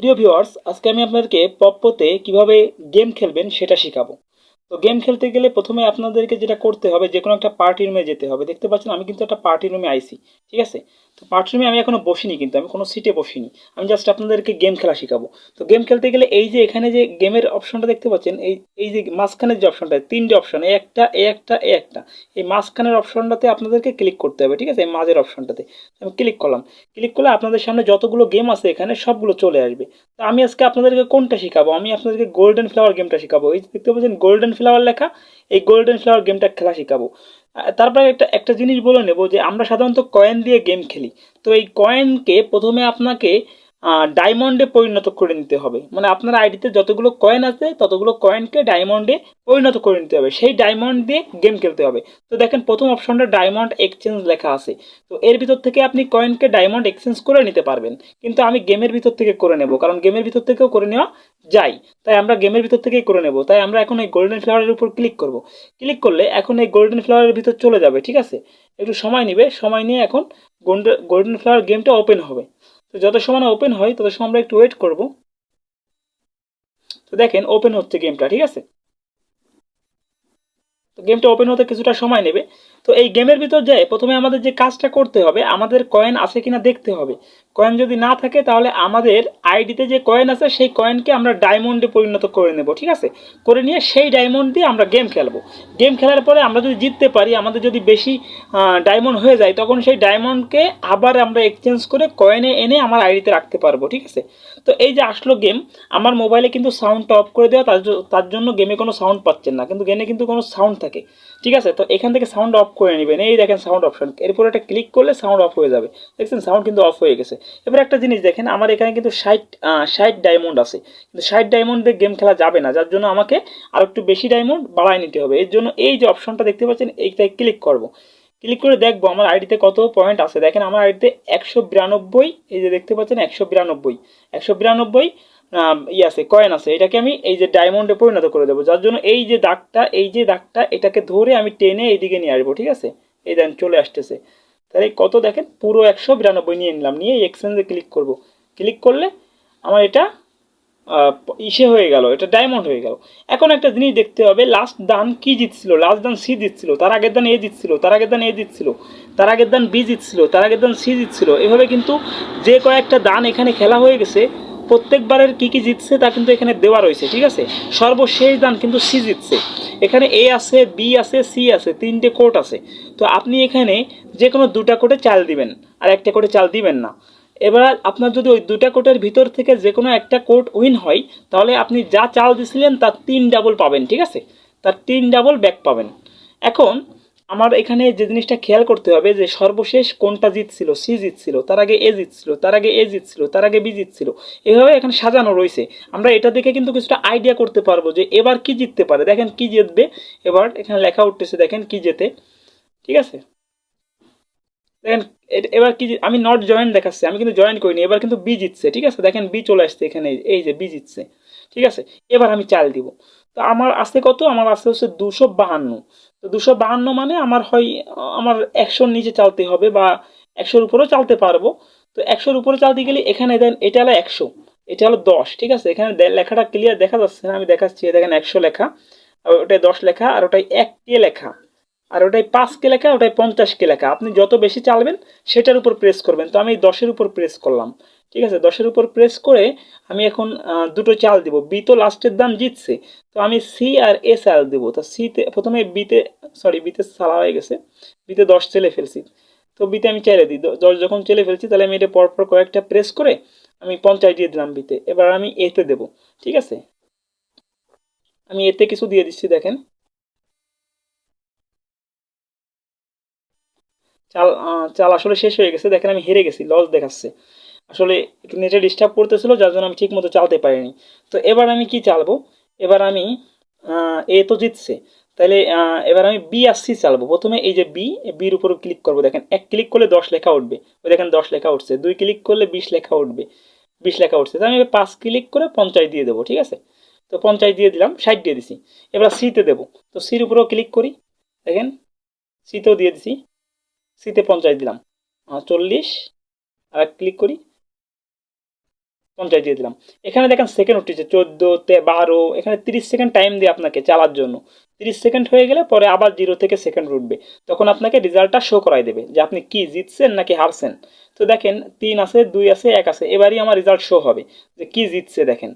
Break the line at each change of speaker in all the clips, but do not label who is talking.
প্রিয় ভিউয়ার্স আজকে আমি আপনাদেরকে পপ্পোতে কীভাবে গেম খেলবেন সেটা শেখাবো। তো গেম খেলতে গেলে প্রথমে আপনাদেরকে যেটা করতে হবে, যে কোনো একটা পার্টি রুমে যেতে হবে। দেখতে পাচ্ছেন, আমি কিন্তু একটা পার্টি রুমে আইছি, ঠিক আছে? তো পার্টি রুমে আমি এখনও বসিনি কিন্তু, আমি কোনো সিটে বসিনি। আমি জাস্ট আপনাদেরকে গেম খেলা শেখাবো। তো গেম খেলতে গেলে এই যে এখানে যে গেমের অপশনটা দেখতে পাচ্ছেন, এই এই যে মাঝখানের যে অপশনটা তিনটে অপশন একটা এই একটা এই একটা, এই মাঝখানের অপশনটাতে আপনাদেরকে ক্লিক করতে হবে, ঠিক আছে? এই মাঝের অপশনটাতে আমি ক্লিক করলাম। ক্লিক করলে আপনাদের সামনে যতগুলো গেম আছে এখানে সবগুলো চলে আসবে। আমি আজকে আপনাদেরকে কোনটা শেখাবো? আমি আপনাদেরকে গোল্ডেন ফ্লাওয়ার গেমটা শেখাবো। এই দেখতে পাচ্ছেন গোল্ডেন ফ্লাওয়ার লেখা, এই গোল্ডেন ফ্লাওয়ার গেমটা খেলা শেখাবো। তারপরে একটা একটা জিনিস বলে নেব যে আমরা সাধারণত কয়েন দিয়ে গেম খেলি। তো এই কয়েনকে প্রথমে আপনাকে ডায়মন্ডে পরিণত করে নিতে হবে। মানে আপনার আইডিতে যতগুলো কয়েন আছে, ততগুলো কয়েনকে ডায়মন্ডে পরিণত করে নিতে হবে। সেই ডায়মন্ড দিয়ে গেম খেলতে হবে। তো দেখেন, প্রথম অপশনটা ডায়মন্ড এক্সচেঞ্জ লেখা আছে। তো এর ভিতর থেকে আপনি কয়েনকে ডায়মন্ড এক্সচেঞ্জ করে নিতে পারবেন। কিন্তু আমি গেমের ভিতর থেকে করে নেব, কারণ গেমের ভিতর থেকেও করে নেওয়া যায়। তাই আমরা গেমের ভিতর থেকেই করে নেব। তাই আমরা এখন এই গোল্ডেন ফ্লাওয়ারের উপর ক্লিক করব। ক্লিক করলে এখন এই গোল্ডেন ফ্লাওয়ারের ভিতর চলে যাবে, ঠিক আছে? একটু সময় নেবে। সময় নিয়ে এখন গোল্ডেন ফ্লাওয়ার গেমটা ওপেন হবে। তো যত সময় ওপেন হয়, তত সময় আমরা একটু ওয়েট করব। তো দেখেন ওপেন হচ্ছে গেমটা ঠিক আছে? তো গেমটা ওপেন হতে কিছুটা সময় নেবে। তো এই গেমের ভিতর যায় প্রথমে আমাদের যে কাজটা করতে হবে, আমাদের কয়েন আছে কিনা দেখতে হবে। কয়েন যদি না থাকে, তাহলে আমাদের আইডিতে যে কয়েন আছে, সেই কয়েনকে আমরা ডায়মন্ডে পরিণত করে নেব, ঠিক আছে? করে নিয়ে সেই ডায়মন্ড দিয়ে আমরা গেম খেলব। গেম খেলার পরে আমরা যদি জিততে পারি, আমাদের যদি বেশি ডায়মন্ড হয়ে যায়, তখন সেই ডায়মন্ডকে আবার আমরা এক্সচেঞ্জ করে কয়েনে এনে আমার আইডিতে রাখতে পারব, ঠিক আছে? তো এই যে আসলো গেম আমার মোবাইলে কিন্তু সাউন্ডটা অফ করে দেওয়া, তার জন্য গেমে কোনো সাউন্ড পাচ্ছেন না, কিন্তু গেমে কিন্তু কোনো সাউন্ড থাকে, ঠিক আছে? তো এখান থেকে সাউন্ড অফ করে নেবেন। এই দেখেন সাউন্ড অপশন এরপর একটা ক্লিক করলে সাউন্ড অফ হয়ে যাবে। দেখছেন সাউন্ড কিন্তু অফ হয়ে গেছে। এবার একটা জিনিস দেখেন, আমার এখানে কিন্তু ষাট ষাট ষাট ডায়মন্ড আছে। কিন্তু ষাট ডায়মন্ড দিয়ে গেম খেলা যাবে না, যার জন্য আমাকে আর একটু বেশি ডায়মন্ড বাড়ায় নিতে হবে। এর জন্য এই যে অপশনটা দেখতে পাচ্ছেন এইটায় ক্লিক করব। ক্লিক করে দেখব আমার আইডিতে কত পয়েন্ট আছে। দেখেন আমার আইডিতে একশো বিরানব্বই, এই যে দেখতে পাচ্ছেন একশো বিরানব্বই। একশো বিরানব্বই ই আছে কয়েন আছে। এটাকে আমি এই যে ডায়মন্ডে পরিণত করে দেবো। যার জন্য এই যে দাগটা, এই যে দাগটা, এটাকে ধরে আমি টেনে এইদিকে নিয়ে আসব, ঠিক আছে? এই দেন চলে আসতেছে। তাহলে কত দেখেন? পুরো একশো বিরানব্বই নিয়ে নিলাম। নিয়ে এক্সচেঞ্জে ক্লিক করব। ক্লিক করলে আমার এটা ইসে হয়ে গেল, এটা ডায়মন্ড হয়ে গেল। এখন একটা জিনিস দেখতে হবে লাস্ট দান কি জিতছিল? লাস্ট দান সি জিতছিল, তার আগের দান এ জিতছিল, তার আগের দান এ জিতছিল, তার আগের দান বি জিতছিল, তার আগের দান সি জিতছিল। এভাবে কিন্তু যে কয়েকটা দান এখানে খেলা হয়ে গেছে, প্রত্যেকবারের কি কি জিতছে তা কিন্তু এখানে দেওয়া রয়েছে, ঠিক আছে? সর্বশেষ দান কিন্তু সি জিতছে। এখানে এ আছে, বি আছে, সি আছে, তিনটে কোট আছে। তো আপনি এখানে যে কোনো দুটা কোটে চাল দিবেন, আর একটা কোটে চাল দিবেন না। এবার আপনার যদি ওই দুটা কোটের ভিতর থেকে যে কোনো একটা কোট উইন হয়, তাহলে আপনি যা চাল দিছিলেন তার তিন ডাবল পাবেন, ঠিক আছে? তার তিন ডাবল ব্যাক পাবেন। এখন আমার এখানে যে জিনিসটা খেয়াল করতে হবে যে সর্বশেষ কোনটা জিতছিল, সি জিতছিল, তার আগে এ জিতছিল, তার আগে এ জিতছিল, তার আগে বি জিতছিল, এভাবে এখানে সাজানো রয়েছে। আমরা এটা দেখে কিন্তু কিছুটা আইডিয়া করতে পারব যে এবার কি জিততে পারে। দেখেন কি জিতবে, এবার এখানে লেখা উঠতেছে, দেখেন কি জেতে, ঠিক আছে? দেখেন এবার কি আমি নট জয়েন দেখাচ্ছে, আমি কিন্তু জয়েন করিনি, এবার কিন্তু বি জিতছে, ঠিক আছে? দেখেন বি চলে আসছে এখানে, এই- যে বি জিতছে, ঠিক আছে? এবার আমি চাল দিব। তো আমার আছে কত? আমার আছে হচ্ছে দুশো বাহান্ন। তো দুশো বাহান্ন মানে আমার হয়, আমার একশোর নিচে চালতে হবে বা একশোর উপরেও চালতে পারব। তো একশোর উপরে চালতে গেলে এখানে দেন, এটা হলো একশো, এটা হলো দশ, ঠিক আছে? এখানে লেখাটা ক্লিয়ার দেখা যাচ্ছে না, আমি দেখাচ্ছি দেখেন একশো লেখা, আর ওটাই দশ লেখা, আর ওটাই এক কে লেখা। আর ওটাই পাঁচ কে লেখা, ওটাই পঞ্চাশ কে লেখা। আপনি যত বেশি চালবেন, সেটার উপর প্রেস করবেন। তো আমি দশের উপর প্রেস করলাম। ঠিক আছে? দশের উপর প্রেস করে আমি এখন দুটো চাল দিব। বি তো লাস্টের দাম জিতছে। তো আমি সি আর এ চাল দিব। তো সিতে প্রথমে বিতে সরি বিতে সালা হয়ে গেছে। বিতে দশ চেলে ফেলছি। তো বিতে আমি চাইলে দিই। দশ যখন চেলে ফেলছি, তাহলে আমি এটা পরপর কয়েকটা প্রেস করে আমি পঞ্চাশ দিয়ে দিলাম বিতে এবার আমি এতে দেব। ঠিক আছে? আমি এতে কিছু দিয়ে দিচ্ছি, দেখেন। চাল চাল আসলে শেষ হয়ে গেছে। দেখেন আমি হেরে গেছি লস দেখাচ্ছে। আসলে একটু নেটে ডিস্টার্ব করতেছিল, যার জন্য আমি ঠিক মতো চালতে পারিনি। তো এবার আমি কি চালবো? এবার আমি এ তো জিতছে। তাহলে এবার আমি বি আর সি চালবো। প্রথমে এই যে বি বির উপর ক্লিক করব। দেখেন, এক ক্লিক করলে দশ লেখা উঠবে। ওই দেখেন দশ লেখা উঠছে। দুই ক্লিক করলে বিশ লেখা উঠবে। বিশ লেখা উঠছে। তো আমি এবার পাঁচ ক্লিক করে পঞ্চাশ দিয়ে দেবো, ঠিক আছে? তো পঞ্চাশ দিয়ে দিলাম, ষাট দিয়ে দিছি। এবার সিতে দেবো। তো সির উপরেও ক্লিক করি। দেখেন সিতেও দিয়ে দিছি। সিতে পঞ্চাশ দিলাম। চল্লিশ। আর ক্লিক করি। পঞ্চাশ দিয়ে দিলাম। এখানে দেখেন সেকেন্ড উঠেছে, চোদ্দ বারো। এখানে তিরিশ সেকেন্ড টাইম দিয়ে আপনাকে চালার জন্য। তিরিশ সেকেন্ড হয়ে গেলে পরে আবার জিরো থেকে সেকেন্ড উঠবে তখন আপনাকে রেজাল্টটা শো করাই দেবে যে আপনি কি জিতছেন নাকি হারছেন। তো দেখেন, তিন আছে, দুই আছে, এক আছে। এবারই আমার রেজাল্ট শো হবে যে কি জিতছে দেখেন।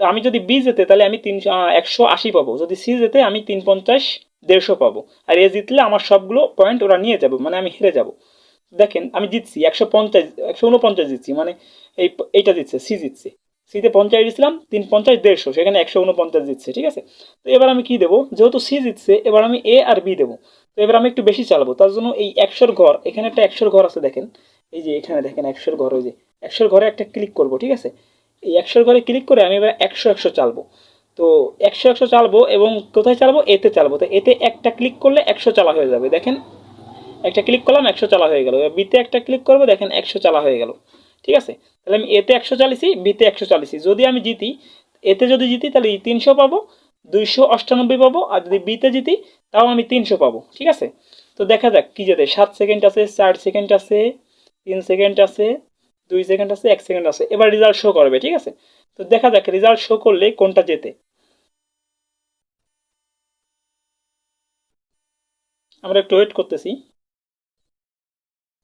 তো আমি যদি বি যেতে, তাহলে আমি তিনশো একশো আশি পাবো। যদি সি যেতে, আমি তিন পঞ্চাশ দেড়শো পাবো। আর এ জিতলে আমার সবগুলো পয়েন্ট ওরা নিয়ে যাবে মানে আমি হেরে যাব। দেখেন, আমি জিতছি, একশো পঞ্চাশ, একশো উনপঞ্চাশ জিতছি মানে এই এইটা জিতছে, সি জিতছে। সিতে পঞ্চাশ দিচ্ছিলাম তিন পঞ্চাশ দেড়শো, সেখানে একশো উনপঞ্চাশ দিচ্ছে ঠিক আছে? তো এবার আমি কি দেবো? যেহেতু সি জিতছে, এবার আমি এ আর বি দেবো। তো এবার আমি একটু বেশি চালাবো, তার জন্য এই একশোর ঘর, এখানে একটা একশোর ঘর আছে, দেখেন। এই যে এখানে দেখেন, একশোর ঘর, ওই যে। একশোর ঘরে একটা ক্লিক করব, ঠিক আছে? এই একশোর ঘরে ক্লিক করে আমি এবার একশো একশো চালবো। তো একশো একশো চালবো এবং কোথায় চালবো? এতে চালবো। তো এতে একটা ক্লিক করলে একশো চালা হয়ে যাবে। দেখেন, একটা ক্লিক করলাম, একশো চালা হয়ে গেল। বিতে একটা ক্লিক করব, দেখেন একশো চালা হয়ে গেল। ঠিক আছে? তাহলে আমি এতে একশো চালিয়েছি বিতে একশো চালিয়েছি যদি আমি জিতি, এতে যদি জিতি, তাহলে তিনশো পাবো, দুইশো অষ্টানব্বই পাবো, আর যদি বিতে জিতি, তাও আমি তিনশো পাবো। ঠিক আছে? তো দেখা যাক কী যেতে। সাত সেকেন্ড আছে, চার সেকেন্ড আছে, তিন সেকেন্ড আছে, দুই সেকেন্ড আছে, এক সেকেন্ড আছে। এবার রেজাল্ট শো করবে, ঠিক আছে? তো দেখা যাক রেজাল্ট শো করলে কোনটা জেতে আমরা একটু ওয়েট করতেছি।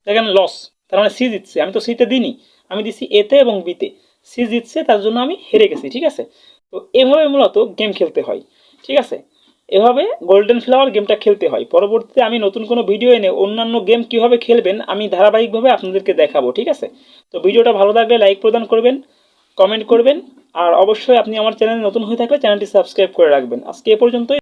দেখেন লস তার মানে সি জিতছে। আমি তো সিতে দিইনি। আমি দিচ্ছি এতে এবং বিতে সি জিতছে, তার জন্য আমি হেরে গেছি, ঠিক আছে? তো এভাবে মূলত গেম খেলতে হয়, ঠিক আছে? এভাবে গোল্ডেন ফ্লাওয়ার গেমটা খেলতে হয়। পরবর্তীতে আমি নতুন কোনো ভিডিও এনে অন্যান্য গেম কীভাবে খেলবেন, আমি ধারাবাহিকভাবে আপনাদেরকে দেখাবো, ঠিক আছে? তো ভিডিওটা ভালো লাগলে লাইক প্রদান করবেন কমেন্ট করবেন, আর অবশ্যই আপনি আমার চ্যানেলে নতুন হয়ে থাকলে চ্যানেলটি সাবস্ক্রাইব করে রাখবেন। আজকে এ পর্যন্তই।